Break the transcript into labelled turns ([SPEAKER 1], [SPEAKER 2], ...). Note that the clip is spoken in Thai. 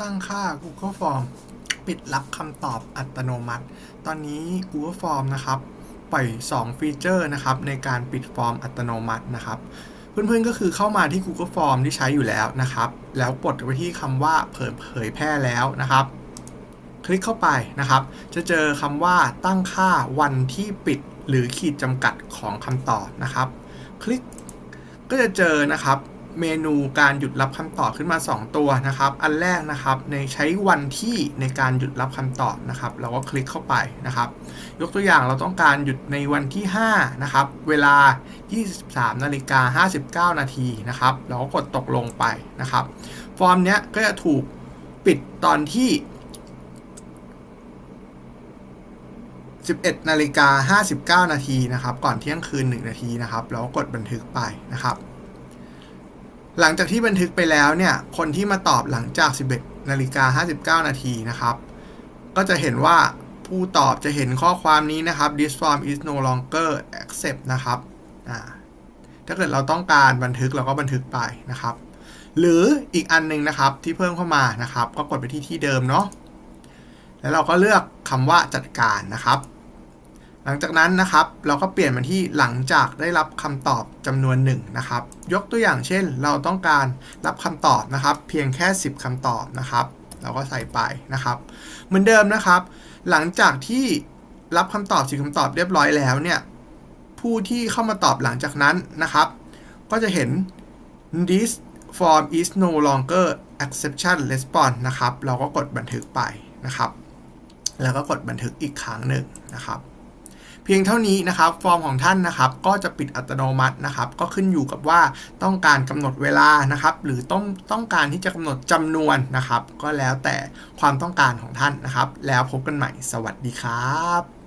[SPEAKER 1] ตั้งค่า Google Form ปิดรับคำตอบอัตโนมัติ ตอนนี้ Google Form นะครับ ปล่อย 2 ฟีเจอร์นะครับ ในการปิดฟอร์มอัตโนมัตินะครับ เพื่อนๆก็คือเข้ามาที่ Google Form ที่ใช้อยู่แล้วนะครับ แล้วกดไปที่คำว่าเผยเผยแพร่แล้วนะครับ คลิกเข้าไปนะครับ จะเจอคำว่าตั้งค่าวันที่ปิดหรือขีดจำกัดของคำตอบนะครับ คลิกก็จะเจอนะครับ เมนูการหยุดรับคำตอบขึ้นมา 2 ตัวนะครับ อันแรกนะครับในใช้วันที่ในการหยุดรับคำตอบนะครับ เราก็คลิกเข้าไปนะครับ ยกตัวอย่างเราต้องการหยุดในวันที่ 5 นะครับ เวลา 23นาฬิกา59 นาทีนะครับ เราก็กดตกลงไปนะครับ ฟอร์มเนี้ยก็จะถูกปิดตอนที่ 11นาฬิกา59 นาทีนะครับ ก่อนเที่ยงคืน 1 นาทีนะครับ เราก็กดบันทึกไปนะครับ หลังจากที่บันทึกไปแล้วเนี่ย คนที่มาตอบหลังจาก 11นาฬิกา59 นาทีนะครับ ก็จะเห็นว่าผู้ตอบจะเห็นข้อความนี้นะครับ this form is no longer accept นะครับ ถ้าเกิดเราต้องการบันทึกเราก็บันทึกไปนะครับ หรืออีกอันหนึงนะครับที่เพิ่มเข้ามานะครับ ก็กดไปที่ที่เดิมเนาะ แล้วเราก็เลือกคำว่าจัดการนะครับ หลังจากนั้นนะครับ เราก็เปลี่ยนมาที่หลังจากได้รับคำตอบจำนวนหนึ่งนะครับ ยกตัวอย่างเช่น เราต้องการรับคำตอบนะครับ เพียงแค่ 10คำตอบนะครับ เราก็ใส่ไปนะครับ เหมือนเดิมนะครับ หลังจากที่รับคำตอบ10คำตอบเรียบร้อยแล้วเนี่ยผู้ที่เข้ามาตอบหลังจากนั้นนะครับ ก็จะเห็น this form is no longer exception response นะครับ เราก็กดบันทึกไปนะครับ แล้วก็กดบันทึกอีกครั้งหนึ่งนะครับ เพียงเท่านี้นะครับ ฟอร์มของท่านนะครับ ก็จะปิดอัตโนมัตินะครับ ก็ขึ้นอยู่กับว่าต้องการกำหนดเวลานะครับ หรือต้องต้องการที่จะกำหนดจำนวนนะครับ ก็แล้วแต่ความต้องการของท่านนะครับ แล้วพบกันใหม่ สวัสดีครับ